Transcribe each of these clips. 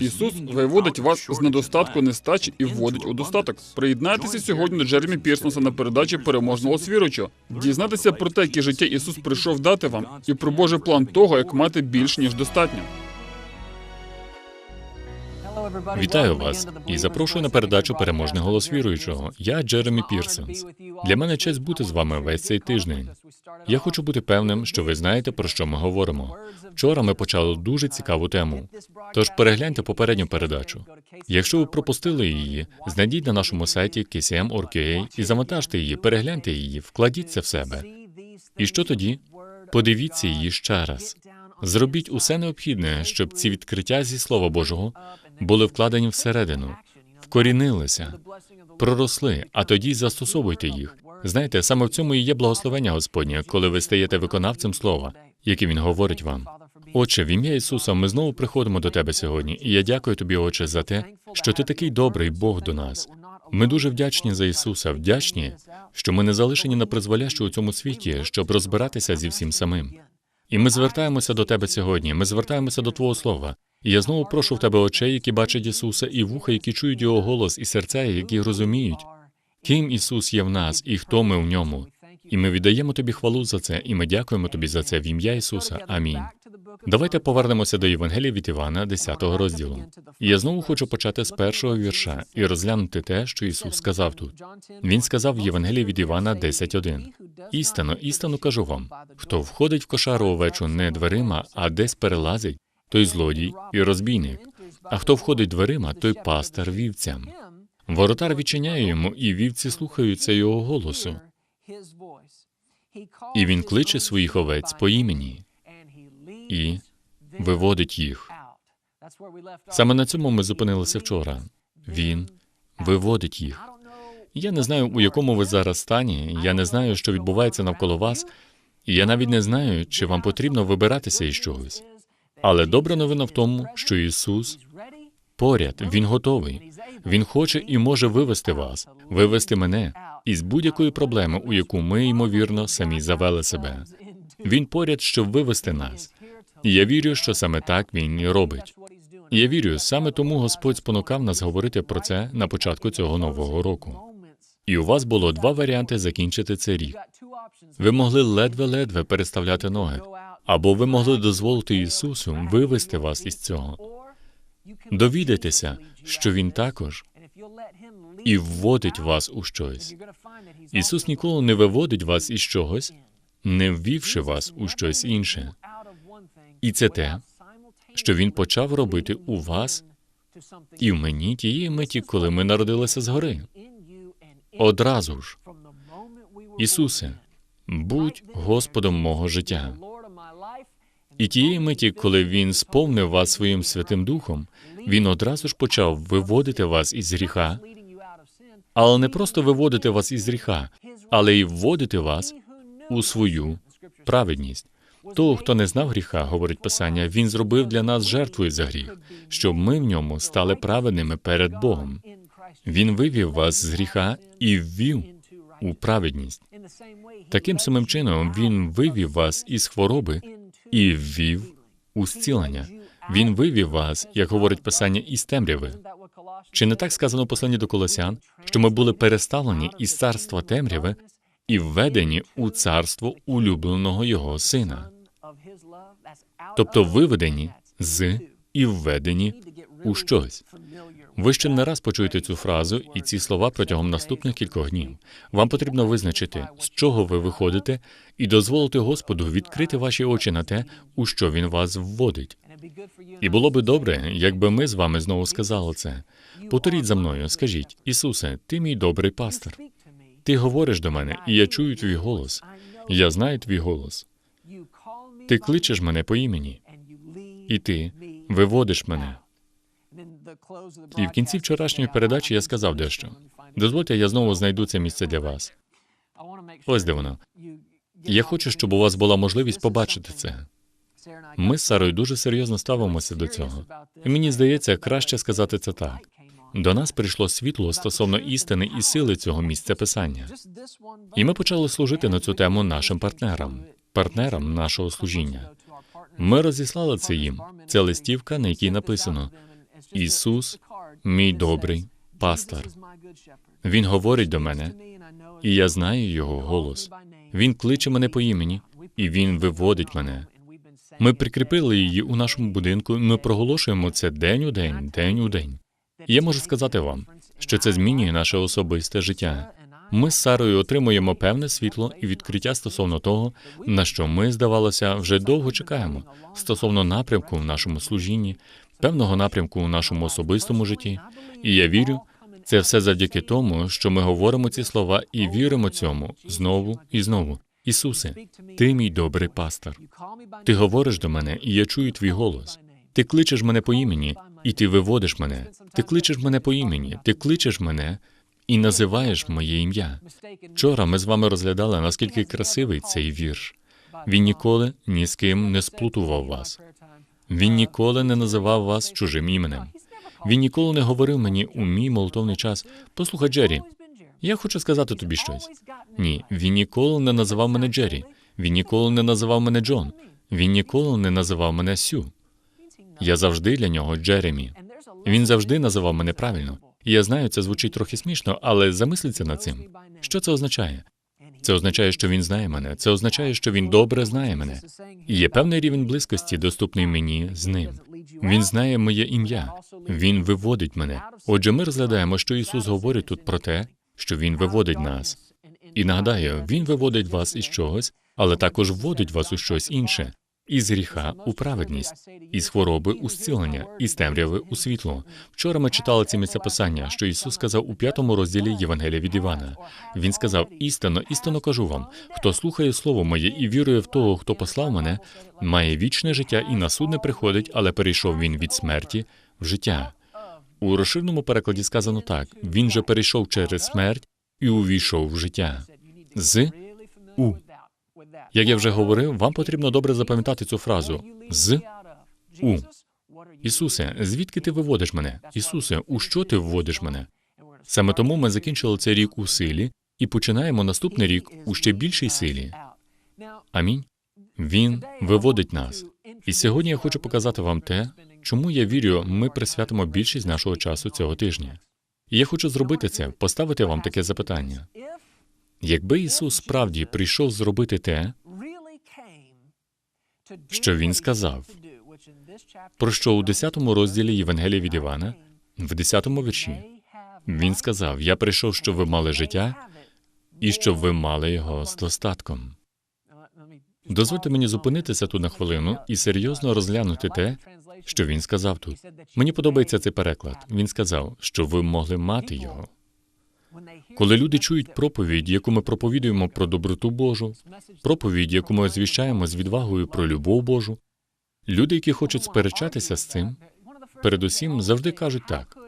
Ісус виводить вас з недостатку нестачі і вводить у достаток. Приєднайтеся сьогодні до Джеремі Пірсонса на передачі переможного свіручого. Дізнатися про те, яке життя Ісус прийшов дати вам, і про Божий план того, як мати більш ніж достатньо. Вітаю вас і запрошую на передачу Переможний голос віруючого. Я Джеремі Пірсонс. Для мене честь бути з вами весь цей тиждень. Я хочу бути певним, що ви знаєте про що ми говоримо. Вчора ми почали дуже цікаву тему. Тож перегляньте попередню передачу. Якщо ви пропустили її, знайдіть на нашому сайті KCM.org.ua і завантажте її, перегляньте її, вкладіть це в себе. І що тоді? Подивіться її ще раз. Зробіть усе необхідне, щоб ці відкриття зі Слова Божого були вкладені всередину, вкорінилися, проросли, а тоді застосовуйте їх. Знаєте, саме в цьому і є благословення Господнє, коли ви стаєте виконавцем слова, яке він говорить вам. Отче, в ім'я Ісуса, ми знову приходимо до Тебе сьогодні, і я дякую тобі, Отче, за те, що ти такий добрий Бог до нас. Ми дуже вдячні за Ісуса, вдячні, що ми не залишені на призволяще у цьому світі, щоб розбиратися зі всім самим. І ми звертаємося до Тебе сьогодні. Ми звертаємося до Твого Слова. І я знову прошу в тебе очей, які бачать Ісуса, і вуха, які чують Його голос, і серця, які розуміють, ким Ісус є в нас і хто ми в ньому. І ми віддаємо тобі хвалу за це, і ми дякуємо тобі за це в ім'я Ісуса. Амінь. Давайте повернемося до Євангелія від Івана, 10 розділу. Я знову хочу почати з першого вірша і розглянути те, що Ісус сказав тут. Він сказав в Євангелії від Івана 10.1. Істинно, істинно кажу вам: хто входить в кошару овечу не дверима, а десь перелазить, той злодій і розбійник. А хто входить дверима, той пастор вівцям. Воротар відчиняє йому, і вівці слухаються його голосу. І він кличе своїх овець по імені і виводить їх. Саме на цьому ми зупинилися вчора. Він виводить їх. Я не знаю, у якому ви зараз стані. Я не знаю, що відбувається навколо вас, і я навіть не знаю, чи вам потрібно вибиратися із чогось. Але добра новина в тому, що Ісус поряд, Він готовий. Він хоче і може вивести вас, вивести мене із будь-якої проблеми, у яку ми, ймовірно, самі завели себе. Він поряд, щоб вивести нас. Я вірю, що саме так він і робить. Я вірю, саме тому Господь спонукав нас говорити про це на початку цього нового року. І у вас було два варіанти закінчити цей рік. Ви могли ледве-ледве переставляти ноги, або ви могли дозволити Ісусу вивести вас із цього. Довідайтеся, що Він також і вводить вас у щось. Ісус ніколи не виводить вас із чогось, не ввівши вас у щось інше. І це те, що він почав робити у вас і в мені тієї миті, коли ми народилися згори. Одразу ж, Ісусе, будь Господом мого життя. І тієї миті, коли він сповнив вас своїм святим духом, він одразу ж почав виводити вас із гріха, але не просто виводити вас із гріха, але й вводити вас у свою праведність. Того, хто не знав гріха, говорить Писання, він зробив для нас жертвою за гріх, щоб ми в ньому стали праведними перед Богом. Він вивів вас з гріха і ввів у праведність. Таким самим чином він вивів вас із хвороби і ввів у зцілення. Він вивів вас, як говорить Писання, із темряви. Чи не так сказано в посланні до Колосян, що ми були переставлені із царства темряви і введені у царство улюбленого його сина, тобто виведені з і введені у щось. Ви ще не раз почуєте цю фразу і ці слова протягом наступних кількох днів. Вам потрібно визначити, з чого ви виходите, і дозволити Господу відкрити ваші очі на те, у що він вас вводить. І було би добре, якби ми з вами знову сказали це. Повторіть за мною, скажіть, Ісусе, ти мій добрий пастор. Ти говориш до мене, і я чую твій голос. Я знаю твій голос. Ти кличеш мене по імені, і ти виводиш мене. І в кінці вчорашньої передачі я сказав дещо. Дозвольте, я знову знайду це місце для вас. Ось де воно. Я хочу, щоб у вас була можливість побачити це. Ми з Сарою дуже серйозно ставимося до цього. І мені здається, краще сказати це так. До нас прийшло світло стосовно істини і сили цього місця писання. І ми почали служити на цю тему нашим партнерам, партнерам нашого служіння. Ми розіслали це їм. Це листівка, на якій написано Ісус, мій добрий пастор. Він говорить до мене, і я знаю його голос. Він кличе мене по імені, і він виводить мене. Ми прикріпили її у нашому будинку. і Ми проголошуємо це день у день, день у день. Я можу сказати вам, що це змінює наше особисте життя. Ми з Сарою отримуємо певне світло і відкриття стосовно того, на що ми, здавалося, вже довго чекаємо, стосовно напрямку в нашому служінні, певного напрямку у нашому особистому житті. І я вірю, це все завдяки тому, що ми говоримо ці слова і віримо цьому знову і знову. Ісусе, ти мій добрий пастор. Ти говориш до мене, і я чую твій голос. Ти кличеш мене по імені, і ти виводиш мене. Ти кличеш мене по імені, ти кличеш мене і називаєш моє ім'я. Вчора ми з вами розглядали, наскільки красивий цей вірш. Він ніколи ні з ким не сплутував вас. Він ніколи не називав вас чужим іменем. Він ніколи не говорив мені у мій молитовний час. Послухай, Джері, я хочу сказати тобі щось. Ні, він ніколи не називав мене Джері. Він ніколи не називав мене Джон. Він ніколи не називав мене Сю. Я завжди для нього Джеремі. Він завжди називав мене правильно. Я знаю, це звучить трохи смішно, але замисліться над цим. Що це означає? Це означає, що він знає мене. Це означає, що він добре знає мене. Є певний рівень близькості, доступний мені з ним. Він знає моє ім'я. Він виводить мене. Отже, ми розглядаємо, що Ісус говорить тут про те, що Він виводить нас. І нагадаю, Він виводить вас із чогось, але також вводить вас у щось інше. Із гріха у праведність, із хвороби у зцілення, із темряви у світло. Вчора ми читали ці місця писання, що Ісус сказав у п'ятому розділі Євангелія від Івана. Він сказав: істинно, істинно кажу вам, хто слухає слово моє і вірує в того, хто послав мене, має вічне життя і на суд не приходить, але перейшов він від смерті в життя. У розширеному перекладі сказано так: він же перейшов через смерть і увійшов в життя. З у. Як я вже говорив, вам потрібно добре запам'ятати цю фразу з у. Ісусе, звідки ти виводиш мене? Ісусе, у що ти вводиш мене? Саме тому ми закінчили цей рік у силі і починаємо наступний рік у ще більшій силі. Амінь. Він виводить нас. І сьогодні я хочу показати вам те, чому я вірю, ми присвятимо більшість нашого часу цього тижня. І я хочу зробити це, поставити вам таке запитання. Якби Ісус справді прийшов зробити те, що він сказав, про що у 10 розділі Євангелія від Івана, в 10 вірші, він сказав: Я прийшов, щоб ви мали життя і щоб ви мали його з достатком. Дозвольте мені зупинитися тут на хвилину і серйозно розглянути те, що він сказав тут. Мені подобається цей переклад. Він сказав, що ви могли мати його. Коли люди чують проповідь, яку ми проповідуємо про доброту Божу, проповідь, яку ми озвіщаємо з відвагою про любов Божу, люди, які хочуть сперечатися з цим, передусім завжди кажуть так: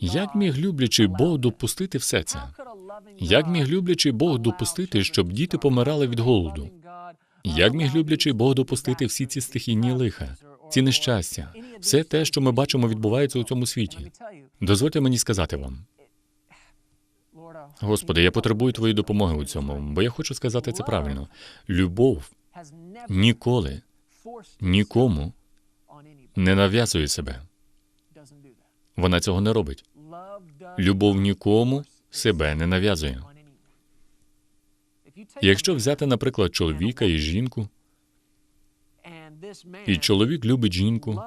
як міг люблячий Бог допустити все це? Як міг люблячий Бог допустити, щоб діти помирали від голоду? Як міг люблячий Бог допустити всі ці стихійні лиха, ці нещастя, все те, що ми бачимо, відбувається у цьому світі? Дозвольте мені сказати вам, Господи, я потребую твоєї допомоги у цьому, бо я хочу сказати це правильно. Любов ніколи нікому не нав'язує себе. Вона цього не робить. Любов нікому себе не нав'язує. Якщо взяти, наприклад, чоловіка і жінку, і чоловік любить жінку,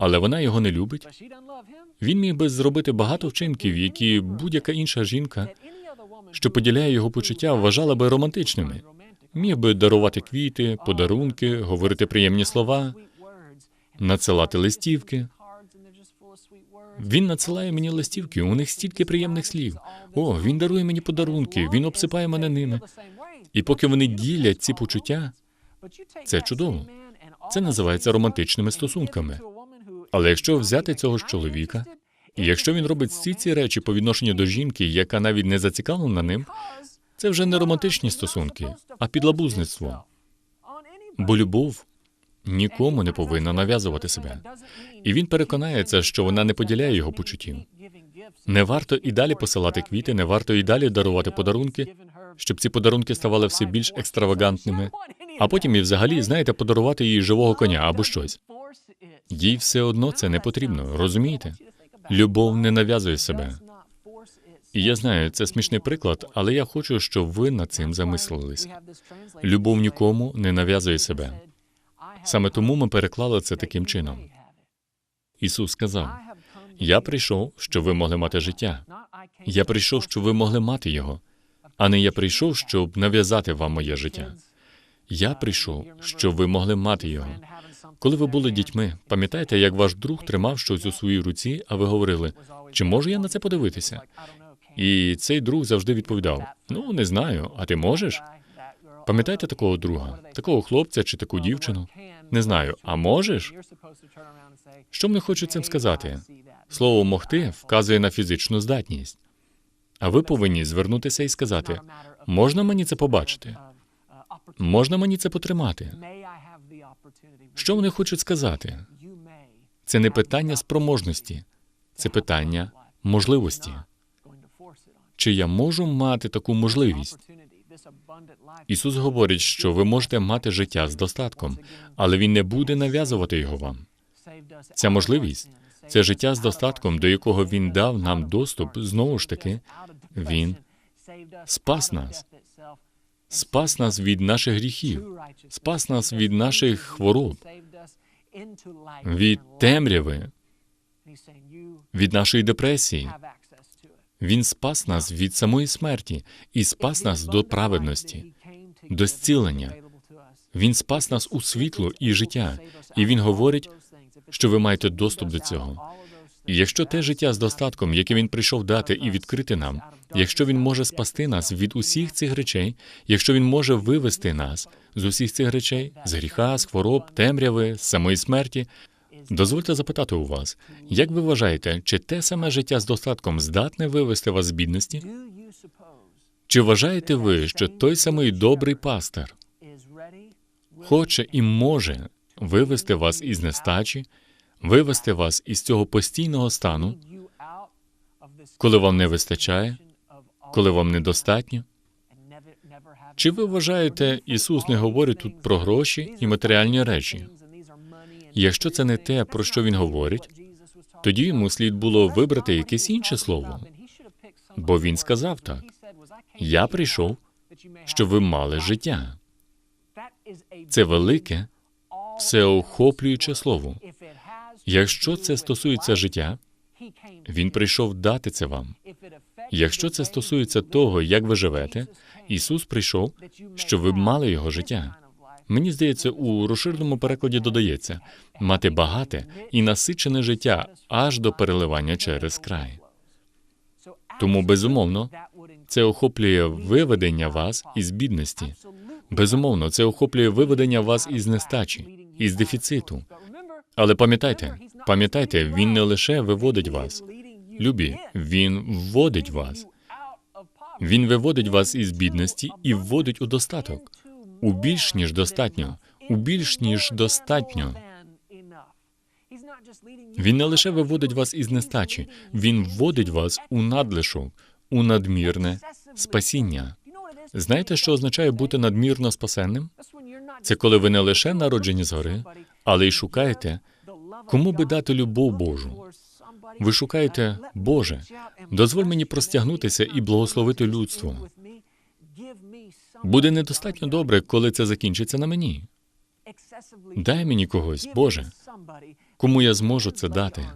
але вона його не любить, він міг би зробити багато вчинків, які будь-яка інша жінка, що поділяє його почуття, вважала би романтичними. Міг би дарувати квіти, подарунки, говорити приємні слова, надсилати листівки. Він надсилає мені листівки, у них стільки приємних слів. О, він дарує мені подарунки, він обсипає мене ними. І поки вони ділять ці почуття, це чудово. Це називається романтичними стосунками. Але якщо взяти цього ж чоловіка, і якщо він робить всі ці речі по відношенню до жінки, яка навіть не зацікавлена ним, це вже не романтичні стосунки, а підлабузництво. Бо любов нікому не повинна нав'язувати себе. І він переконається, що вона не поділяє його почуттів. Не варто і далі посилати квіти, не варто і далі дарувати подарунки, щоб ці подарунки ставали все більш екстравагантними. А потім і взагалі, знаєте, подарувати їй живого коня або щось. Їй все одно це не потрібно, розумієте? Любов не нав'язує себе. І я знаю, це смішний приклад, але я хочу, щоб ви над цим замислились. Любов нікому не нав'язує себе. Саме тому ми переклали це таким чином. Ісус сказав: Я прийшов, щоб ви могли мати життя. Я прийшов, щоб ви могли мати його, а не я прийшов, щоб нав'язати вам моє життя. Я прийшов, щоб ви могли мати його. Коли ви були дітьми, пам'ятаєте, як ваш друг тримав щось у своїй руці, а ви говорили, чи можу я на це подивитися? І цей друг завжди відповідав: Ну, не знаю, а ти можеш? Пам'ятаєте такого друга, такого хлопця чи таку дівчину? Не знаю, а можеш? Що мені хочуть цим сказати? Слово могти вказує на фізичну здатність. А ви повинні звернутися і сказати: можна мені це побачити? Можна мені це потримати? Що вони хочуть сказати? Це не питання спроможності, це питання можливості. Чи я можу мати таку можливість? Ісус говорить, що ви можете мати життя з достатком, але Він не буде нав'язувати його вам. Ця можливість це життя з достатком, до якого Він дав нам доступ, знову ж таки, Він спас нас. Спас нас від наших гріхів, спас нас від наших хвороб, від темряви, від нашої депресії. Він спас нас від самої смерті і спас нас до праведності, до зцілення. Він спас нас у світло і життя, і він говорить, що ви маєте доступ до цього. Якщо те життя з достатком, яке він прийшов дати і відкрити нам, якщо він може спасти нас від усіх цих речей, якщо він може вивести нас з усіх цих речей, з гріха, з хвороб, темряви, з самої смерті, дозвольте запитати у вас, як ви вважаєте, чи те саме життя з достатком здатне вивести вас з бідності? Чи вважаєте ви, що той самий добрий пастир хоче і може вивести вас із нестачі, вивести вас із цього постійного стану, коли вам не вистачає, коли вам недостатньо? Чи ви вважаєте, Ісус не говорить тут про гроші і матеріальні речі? Якщо це не те, про що він говорить, тоді йому слід було вибрати якесь інше слово, бо він сказав так: Я прийшов, щоб ви мали життя. Це велике, всеохоплююче слово. Якщо це стосується життя, він прийшов дати це вам. Якщо це стосується того, як ви живете, Ісус прийшов, щоб ви мали його життя. Мені здається, у розширеному перекладі додається мати багате і насичене життя аж до переливання через край. Тому, безумовно, це охоплює виведення вас із бідності. Безумовно, це охоплює виведення вас із нестачі, із дефіциту. Але пам'ятайте, пам'ятайте, він не лише виводить вас. Любі, він вводить вас. Він виводить вас із бідності і вводить у достаток. У більш ніж достатньо, у більш ніж достатньо. Він не лише виводить вас із нестачі, він вводить вас у надлишок, у надмірне спасіння. Знаєте, що означає бути надмірно спасенним? Це коли ви не лише народжені згори, але й шукаєте, кому би дати любов Божу. Ви шукаєте, Боже, дозволь мені простягнутися і благословити людство. Буде недостатньо добре, коли це закінчиться на мені. Дай мені когось, Боже, кому я зможу це дати.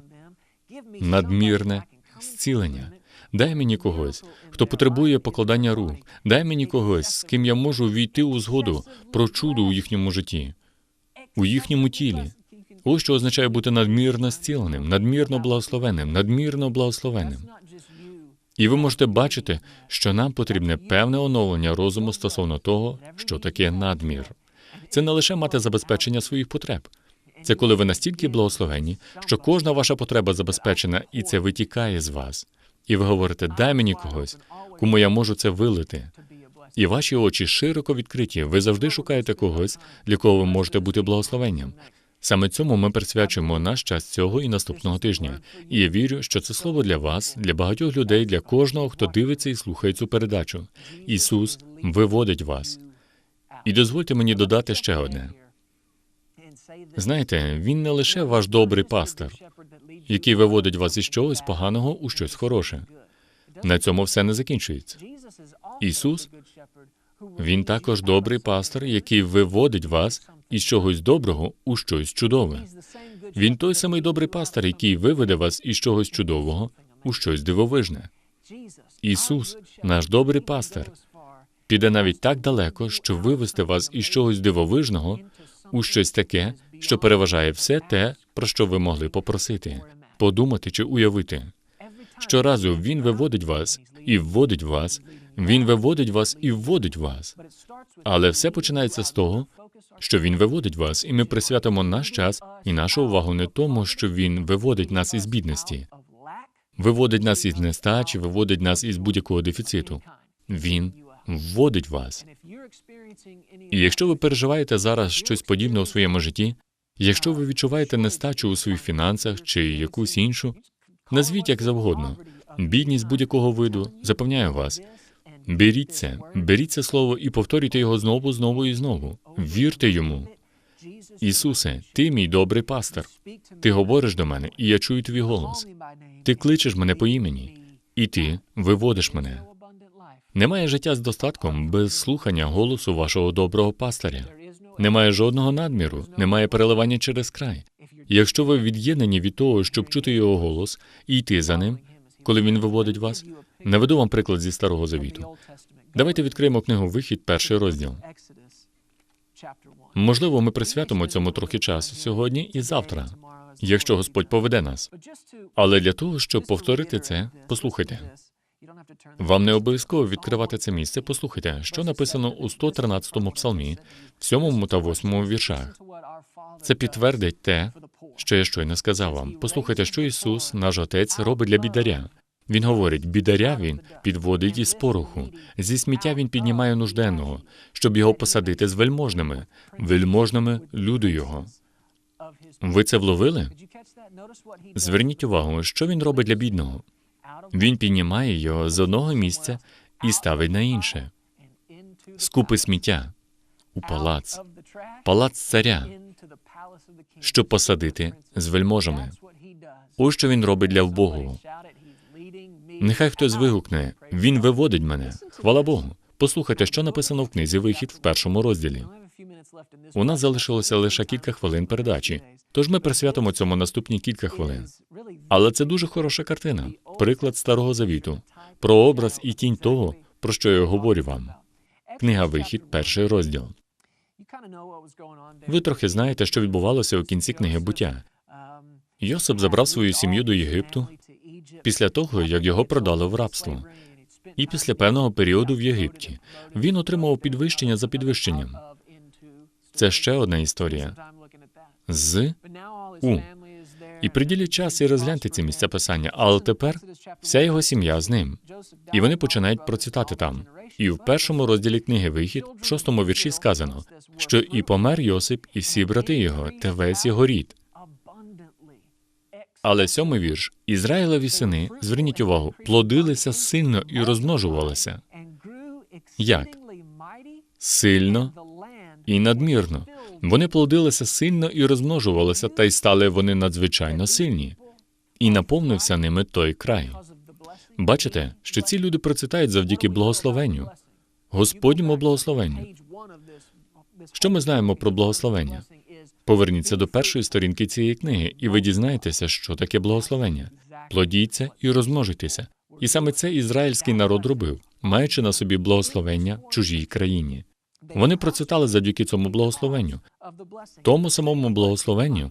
Надмірне зцілення. Дай мені когось, хто потребує покладання рук. Дай мені когось, з ким я можу війти у згоду про чудо у їхньому житті, у їхньому тілі. Ось що означає бути надмірно зціленим, надмірно благословенним, надмірно благословенним. І ви можете бачити, що нам потрібне певне оновлення розуму стосовно того, що таке надмір. Це не лише мати забезпечення своїх потреб. Це коли ви настільки благословені, що кожна ваша потреба забезпечена, і це витікає з вас. І ви говорите, дай мені когось, кому я можу це вилити. І ваші очі широко відкриті. Ви завжди шукаєте когось, для кого ви можете бути благословенням. Саме цьому ми присвячуємо наш час цього і наступного тижня. І я вірю, що це слово для вас, для багатьох людей, для кожного, хто дивиться і слухає цю передачу. Ісус виводить вас І дозвольте мені додати ще одне. Знаєте, він не лише ваш добрий пастир, який виводить вас із чогось поганого у щось хороше. На цьому все не закінчується. Ісус він також добрий пастор, який виводить вас із чогось доброго у щось чудове. Він той самий добрий пастор, який виведе вас із чогось чудового у щось дивовижне. Ісус, наш добрий пастир, Піде навіть так далеко, щоб вивести вас із чогось дивовижного у щось таке, що переважає все те, про що ви могли попросити, подумати чи уявити. Щоразу він виводить вас і вводить вас, він виводить вас і вводить вас. Але все починається з того, що він виводить вас, і ми присвятимо наш час і нашу увагу не тому, що він виводить нас із бідності, виводить нас із нестачі, виводить нас із будь-якого дефіциту. Він вводить вас. І якщо ви переживаєте зараз щось подібне у своєму житті, якщо ви відчуваєте нестачу у своїх фінансах чи якусь іншу, назвіть як завгодно. Бідність будь-якого виду, запевняю вас. Беріть це, беріть це слово і повторюйте його знову, знову і знову. Вірте йому. Ісусе, ти мій добрий пастор. Ти говориш до мене, і я чую твій голос. Ти кличеш мене по імені, і ти виводиш мене. Немає життя з достатком без слухання голосу вашого доброго пастиря. Немає жодного надміру, немає переливання через край. Якщо ви від'єднані від того, щоб чути його голос і йти за ним, коли він виводить вас, наведу вам приклад зі старого завіту. Давайте відкриємо книгу Вихід, перший розділ. Можливо, ми присвятимо цьому трохи часу сьогодні і завтра, якщо Господь поведе нас. Але для того, щоб повторити це, послухайте. Вам не обов'язково відкривати це місце. Послухайте, що написано у 113-му псалмі, в 7 та 8 віршах. Це підтвердить те, що я щойно сказав вам. Послухайте, що Ісус, наш Отець, робить для бідаря. Він говорить, бідаря він підводить із пороху, зі сміття він піднімає нужденного, щоб його посадити з вельможними, вельможними люду його. Ви це вловили? Зверніть увагу, що він робить для бідного. Він піднімає його з одного місця і ставить на інше. Скупи сміття у палац, палац царя, щоб посадити з вельможами. Ось що він робить для вбогого. Нехай хтось вигукне, він виводить мене. Хвала Богу. Послухайте, що написано в книзі Вихід в першому розділі. У нас залишилося лише кілька хвилин передачі, тож ми присвятимо цьому наступні кілька хвилин. Але це дуже хороша картина, приклад старого завіту, про образ і тінь того, про що я говорю вам. Книга Вихід, перший розділ. Ви трохи знаєте, що відбувалося у кінці книги буття. Йосип забрав свою сім'ю до Єгипту після того, як його продали в рабство. І після певного періоду в Єгипті він отримав підвищення за підвищенням. Це ще одна історія з У. І приділіть час і розгляньте ці місця писання. Але тепер вся його сім'я з ним. І вони починають процвітати там. І в першому розділі книги Вихід, в шостому вірші сказано, що і помер Йосип, і всі брати його, та весь його рід. Але сьомий вірш Ізраїлеві сини, зверніть увагу, плодилися сильно і розмножувалися. Як? Сильно і надмірно. Вони плодилися сильно і розмножувалися, та й стали вони надзвичайно сильні. І наповнився ними той край. Бачите, що ці люди процвітають завдяки благословенню, Господньому благословенню. Що ми знаємо про благословення? Поверніться до першої сторінки цієї книги, і ви дізнаєтеся, що таке благословення. Плодіться і розмножуйтеся. І саме це ізраїльський народ робив, маючи на собі благословення в чужій країні. Вони процвітали завдяки цьому благословенню, тому самому благословенню,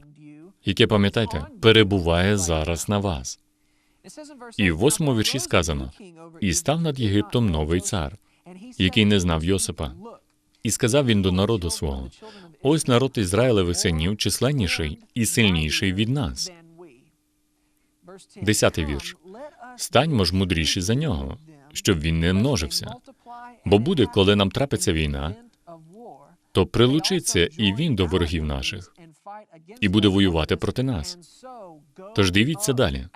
яке пам'ятайте, перебуває зараз на вас. І в восьмому вірші сказано: і став над Єгиптом новий цар, який не знав Йосипа. І сказав він до народу свого: ось народ Ізраїлевих синів численніший і сильніший від нас. Десятий вірш. Станьмо ж мудріші за нього, щоб він не множився. Бо буде, коли нам трапиться війна, то прилучиться і він до ворогів наших, і буде воювати проти нас. Тож дивіться далі.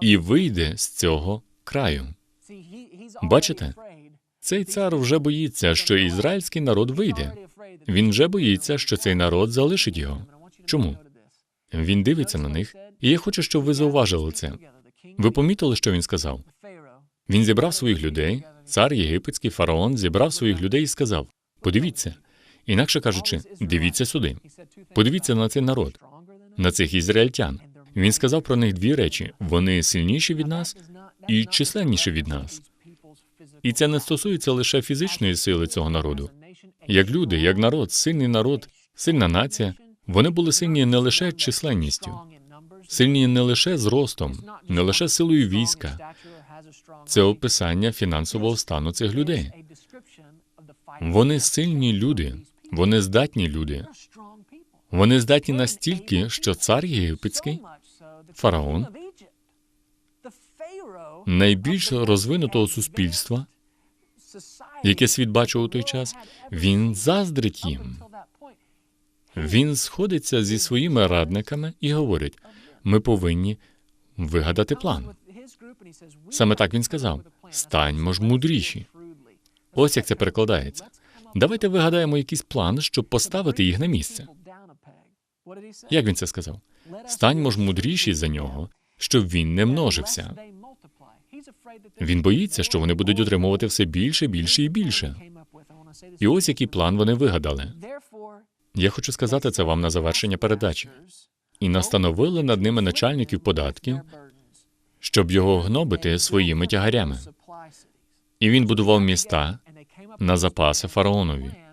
І вийде з цього краю. Бачите? Цей цар вже боїться, що ізраїльський народ вийде. Він вже боїться, що цей народ залишить його. Чому? Він дивиться на них, і я хочу, щоб ви зауважили це. Ви помітили, що він сказав? Він зібрав своїх людей, цар єгипетський фараон зібрав своїх людей і сказав: Подивіться, інакше кажучи, дивіться сюди. Подивіться на цей народ, на цих ізраїльтян. Він сказав про них дві речі: вони сильніші від нас і численніші від нас. І це не стосується лише фізичної сили цього народу. Як люди, як народ, сильний народ, сильна нація, вони були сильні не лише численністю, сильні не лише зростом, не лише силою війська. Це описання фінансового стану цих людей. Вони сильні люди, вони здатні люди. Вони здатні настільки, що цар єгипетський, фараон, найбільш розвинутого суспільства, яке світ бачив у той час, він заздрить їм. Він сходиться зі своїми радниками і говорить: ми повинні вигадати план. Саме так він сказав: станьмо ж мудріші. Ось як це перекладається. Давайте вигадаємо якийсь план, щоб поставити їх на місце. Як він це сказав? Станьмо ж мудріші за нього, щоб він не множився. Він боїться, що вони будуть отримувати все більше, більше і більше. І ось який план вони вигадали. Я хочу сказати це вам на завершення передачі. І настановили над ними начальників податків, щоб його гнобити своїми тягарями. І він будував міста на запаси фараонові.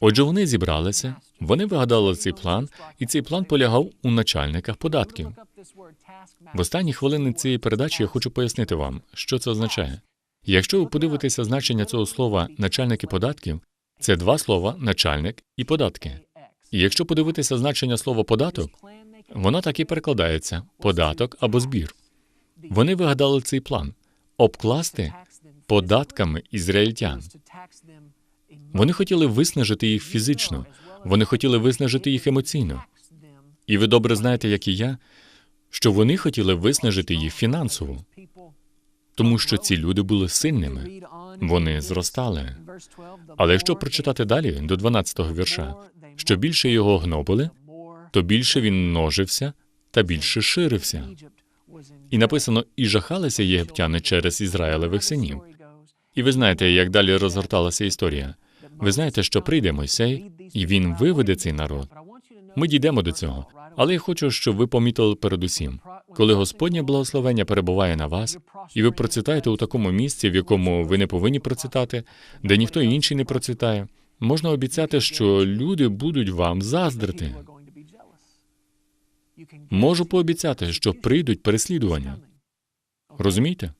Отже, вони зібралися, вони вигадали цей план, і цей план полягав у начальниках податків. В останні хвилини цієї передачі я хочу пояснити вам, що це означає. Якщо ви подивитеся значення цього слова начальники податків, це два слова начальник і податки. І якщо подивитися значення слова податок, воно так і перекладається податок або збір. Вони вигадали цей план обкласти податками ізраїльтян. Вони хотіли виснажити їх фізично, вони хотіли виснажити їх емоційно. І ви добре знаєте, як і я, що вони хотіли виснажити їх фінансово, тому що ці люди були сильними, вони зростали. Але якщо прочитати далі до 12-го вірша, що більше його гнобили, то більше він множився та більше ширився. І написано: і жахалися єгиптяни через Ізраїлевих синів. І ви знаєте, як далі розгорталася історія. Ви знаєте, що прийде Мойсей, і він виведе цей народ. Ми дійдемо до цього. Але я хочу, щоб ви помітили передусім, коли Господнє благословення перебуває на вас, і ви процвітаєте у такому місці, в якому ви не повинні процвітати, де ніхто інший не процвітає, можна обіцяти, що люди будуть вам заздрити. Можу пообіцяти, що прийдуть переслідування. Розумієте?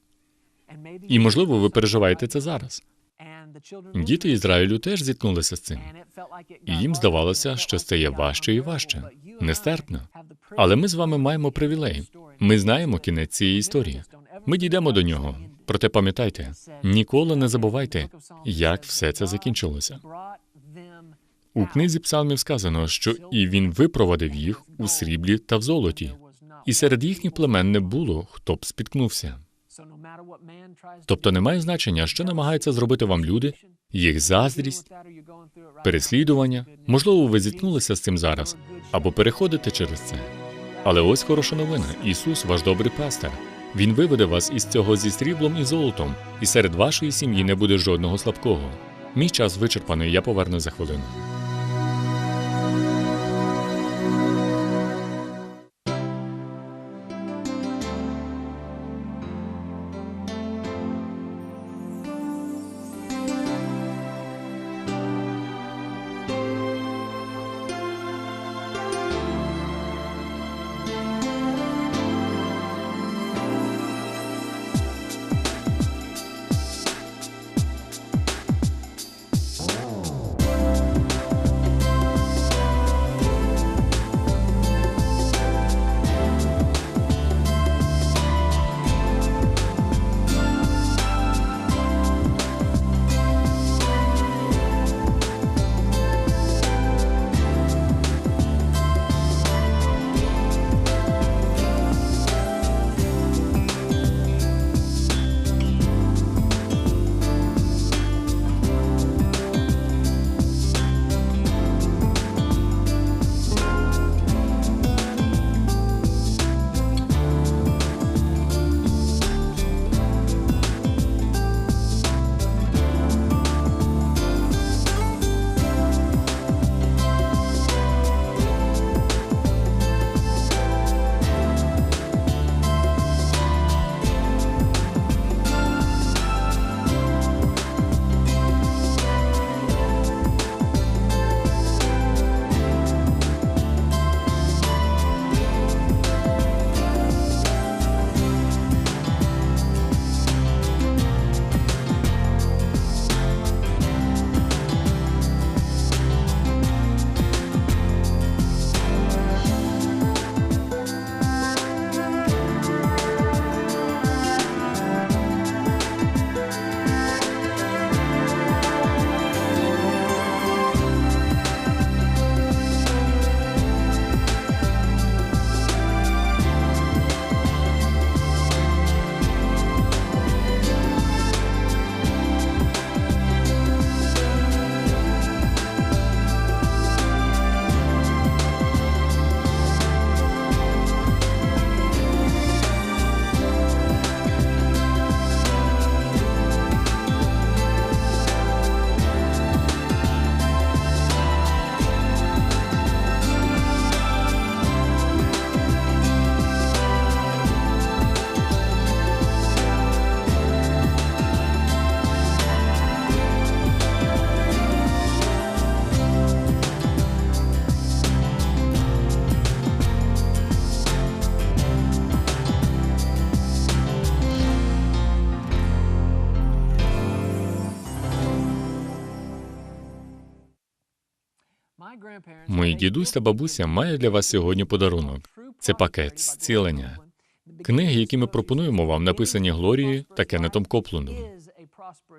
І можливо, ви переживаєте це зараз. Діти Ізраїлю теж зіткнулися з цим. І їм здавалося, що стає важче і важче, нестерпно. Але ми з вами маємо привілей. Ми знаємо кінець цієї історії. Ми дійдемо до нього. Проте пам'ятайте, ніколи не забувайте, як все це закінчилося. У книзі псалмів сказано, що і він випровадив їх у сріблі та в золоті, і серед їхніх племен не було, хто б спіткнувся. Тобто немає значення, що намагаються зробити вам люди, їх заздрість, переслідування. Можливо, ви зіткнулися з цим зараз або переходите через це. Але ось хороша новина: Ісус, ваш добрий пастир. Він виведе вас із цього зі сріблом і золотом, і серед вашої сім'ї не буде жодного слабкого. Мій час вичерпаний, я поверну за хвилину. Дідусь та бабуся мають для вас сьогодні подарунок. Це пакет зцілення. Книги, які ми пропонуємо вам, написані Глорією та Кеннетом Коплендом.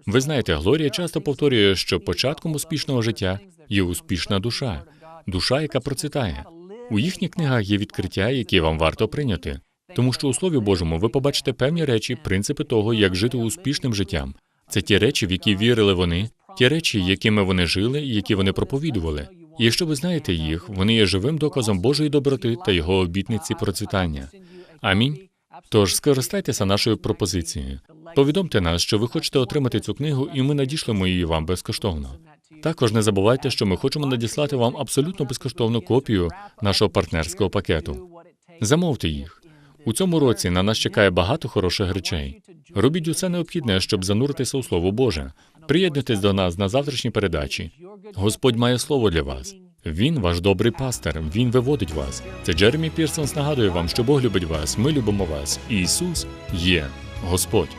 Ви знаєте, Глорія часто повторює, що початком успішного життя є успішна душа, душа, яка процвітає. У їхніх книгах є відкриття, які вам варто прийняти, тому що у Слові Божому ви побачите певні речі, принципи того, як жити успішним життям. Це ті речі, в які вірили вони, ті речі, якими вони жили, і які вони проповідували. Якщо ви знаєте їх, вони є живим доказом Божої доброти та його обітниці процвітання. Амінь. Тож скористайтеся нашою пропозицією. Повідомте нас, що ви хочете отримати цю книгу, і ми надішлемо її вам безкоштовно. Також не забувайте, що ми хочемо надіслати вам абсолютно безкоштовну копію нашого партнерського пакету. Замовте їх. У цьому році на нас чекає багато хороших речей. Робіть усе необхідне, щоб зануритися у Слово Боже. Приєднуйтесь до нас на завтрашній передачі. Господь має слово для вас. Він ваш добрий пастир. Він виводить вас. Це Джеремі Пірсонс нагадує вам, що Бог любить вас. Ми любимо вас. Ісус є Господь.